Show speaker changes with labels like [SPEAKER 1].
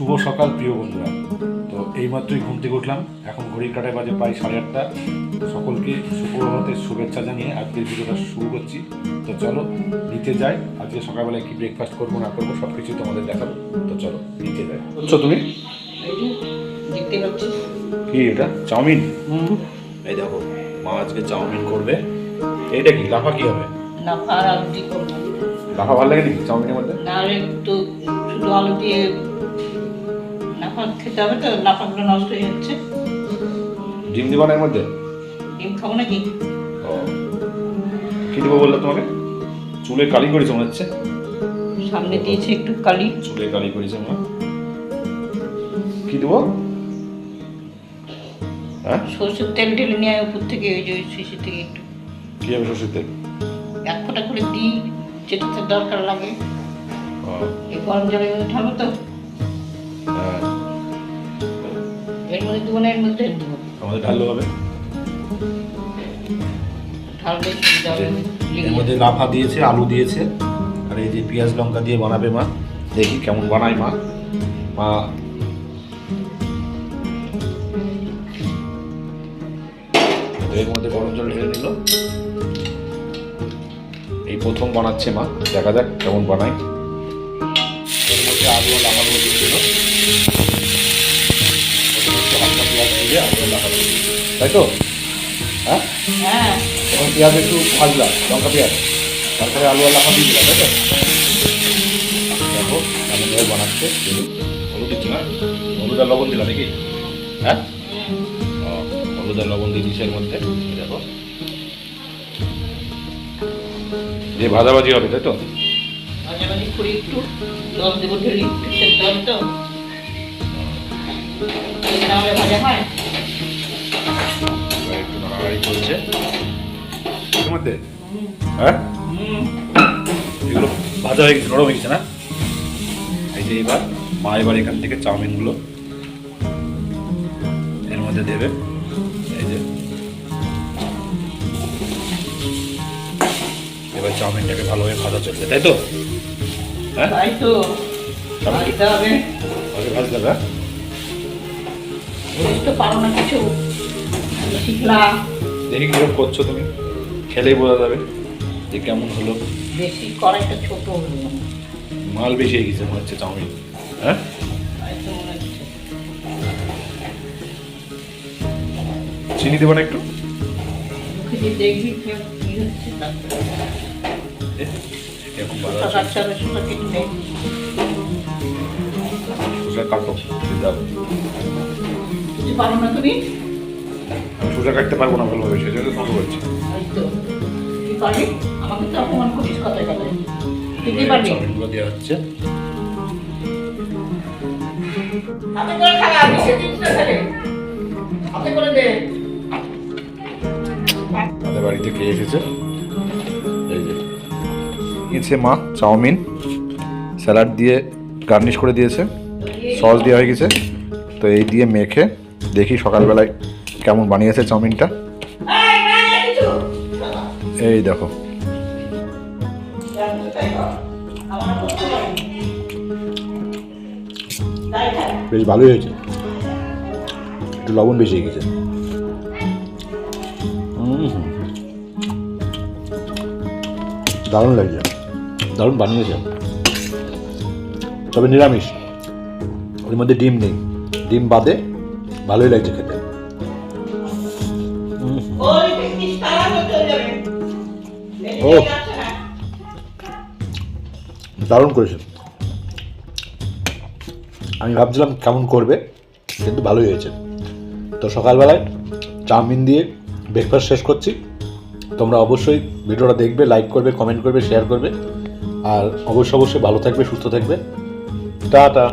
[SPEAKER 1] শুভ সকাল প্রিয় বন্ধুরা। তো এইমাত্রই ঘুম থেকে উঠলাম। এখন ঘড়ির কাটায় বাজে প্রায় সাড়ে আটটা। সকলকে সুপ্রভাতের শুভেচ্ছা জানিয়ে আজকের ভিডিওটা শুরু করছি। তো চলো নিতে যাই। আজকে সকালবেলায় কি ব্রেকফাস্ট করব না করব সব কিছু তোমাদের দেখাবো। তো চলো নিতে যাই। বুঝছ তুমি? কি এটা? চাউমিন? এই দেখো মা আজকে চাউমিন করবে। এইটা কি লাফা কি হবে?
[SPEAKER 2] না ফার আলু দিয়ে করব।
[SPEAKER 1] লাফা ভালো লাগে নাকি চাউমিনের মধ্যে?
[SPEAKER 2] না একটু শুধু আলু দিয়ে নাফা খেতে হবে তো নাফাগুলো নষ্ট হয়ে যাচ্ছে।
[SPEAKER 1] ডিম দিবানের মধ্যে?
[SPEAKER 2] ডিম খাব নাকি?
[SPEAKER 1] ও। কি দেবো বলল তোমাকে? চুলে কালি করেছে মনে হচ্ছে।
[SPEAKER 2] সামনে দিয়েছে একটু কালি।
[SPEAKER 1] চুলে কালি করেছে মা কি দেবো? হ্যাঁ?
[SPEAKER 2] সরষের তেল ঢেলে নিয়ে আয় উপর থেকে ওই যে ওই শিশি থেকে একটু।
[SPEAKER 1] কি হবে শ্বশুর তেল?
[SPEAKER 2] এক ফোঁটা করে দিই যেটাতে দরকার লাগে।
[SPEAKER 1] ও,
[SPEAKER 2] এই গরম জলের মধ্যে তো। এর মধ্যে দেবো না মধ্যে দেবো
[SPEAKER 1] আমাদের ঢাললে হবে
[SPEAKER 2] ঢাললে জলে
[SPEAKER 1] এর মধ্যে লাফা দিয়েছে আলু দিয়েছে আর এই যে পেঁয়াজ লঙ্কা দিয়ে বানাবে মা দেখি কেমন বানায় মা। মা এর মধ্যে গরম জল ঢেলে নিল। এই প্রথম বানাচ্ছে মা দেখা যাক কেমন বানায়। এর মধ্যে আলু আর লাফাগুলো একটু হালকা পেঁয়াজ। তাই তো হ্যাঁ
[SPEAKER 2] হ্যাঁ
[SPEAKER 1] তখন একটু ভাজলাম লঙ্কা পেঁয়াজ তারপরে আলু আর লাফা দিয়ে দিলাম তাই তো দেখো ভাবে বানাচ্ছে হলুদ দিচ্ছি না হলুদ আর লবণ দিলাম নাকি হ্যাঁ হলুদ আর লবণ দিয়ে দিচ্ছে এর মধ্যে দেখো দিয়ে ভাজাভাজি হবে তাই তো
[SPEAKER 2] মাঝামাঝি করে একটু জল দেবো একটু সেদ্ধ হবে তো ভাজা হয়।
[SPEAKER 1] একটু নাড়াড়ি চলছে মধ্যে হ্যাঁ এগুলো ভাজা হয়ে গেছে নরম হয়ে গেছে না? এই যে এবার মা এবার এখান থেকে চাউমিনগুলো এর মধ্যে দেবে। এই যে। এবার চাউমিনটাকে ভালোভাবে ভাজা চলবে তাই তো? হ্যাঁ?
[SPEAKER 2] তাই তো।
[SPEAKER 1] চাউমিন
[SPEAKER 2] ভাজতে হবে।
[SPEAKER 1] ভাজতে হবে হ্যাঁ?
[SPEAKER 2] বুঝতে পারো না কিছু। শিখলাম
[SPEAKER 1] দেখি কীরকম করছ তুমি। খেলেই বোঝা যাবে যে কেমন হলো।
[SPEAKER 2] বেশি কড়াইটা ছোট হলো
[SPEAKER 1] মাল বেশি হয়ে গেছে মনে হচ্ছে চাউমিন। হ্যাঁ? চিনি দেবো না একটু?
[SPEAKER 2] দেখবি কি হচ্ছে হবে শসা কেটে নে। পারো না তুমি?
[SPEAKER 1] আমি কাটতে পারব না ভালোভাবে সেজন্য তোমাকে বলছি
[SPEAKER 2] ওই তো। কি পারবি আমাকে তো অপমান করিস কথায় কথায়। তুই কি পারবি
[SPEAKER 1] চাউমিনগুলো দেওয়া হচ্ছে।
[SPEAKER 2] হাতে করে খাওয়া আমি সে হাতে করে দে।
[SPEAKER 1] আমাদের বাড়িতে কে এসেছে? এই যে। নিয়েছে মা চাউমিন স্যালাড দিয়ে গার্নিশ করে দিয়েছে। সস দেওয়া হয়ে গেছে। তো এই দিয়ে মেখে দেখি সকালবেলায় কেমন বানিয়েছে চাউমিনটা।
[SPEAKER 2] এই,
[SPEAKER 1] দেখো। বেশ ভালোই হয়েছে। একটু লবণ বেশি হয়ে গেছে। দারুণ লাগছে। দারুণ বানিয়েছে। তবে নিরামিষ। ওর মধ্যে ডিম নেই। ডিম বাদে ভালোই লাগছে খেতে। ও। দারুণ করেছে। আমি ভাবছিলাম কেমন করবে কিন্তু ভালোই হয়েছে। তো সকালবেলায় চাউমিন দিয়ে ব্রেকফাস্ট শেষ করছি। তোমরা অবশ্যই ভিডিওটা দেখবে লাইক করবে কমেন্ট করবে শেয়ার করবে। আর অবশ্যই অবশ্যই ভালো থাকবে সুস্থ থাকবে। টাটা।